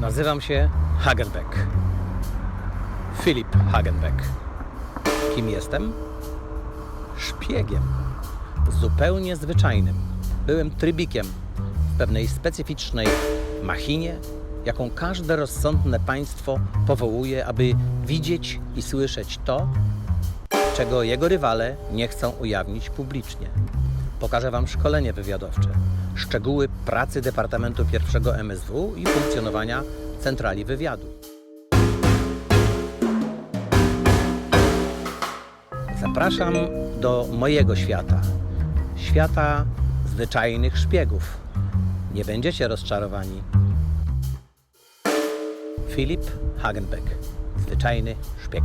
Nazywam się Hagenbeck. Filip Hagenbeck. Kim jestem? Szpiegiem. Zupełnie zwyczajnym. Byłem trybikiem w pewnej specyficznej machinie, jaką każde rozsądne państwo powołuje, aby widzieć i słyszeć to, czego jego rywale nie chcą ujawnić publicznie. Pokażę Wam szkolenie wywiadowcze, szczegóły pracy Departamentu I MSW i funkcjonowania centrali wywiadu. Zapraszam do mojego świata, świata zwyczajnych szpiegów. Nie będziecie rozczarowani. Filip Hagenbeck, zwyczajny szpieg.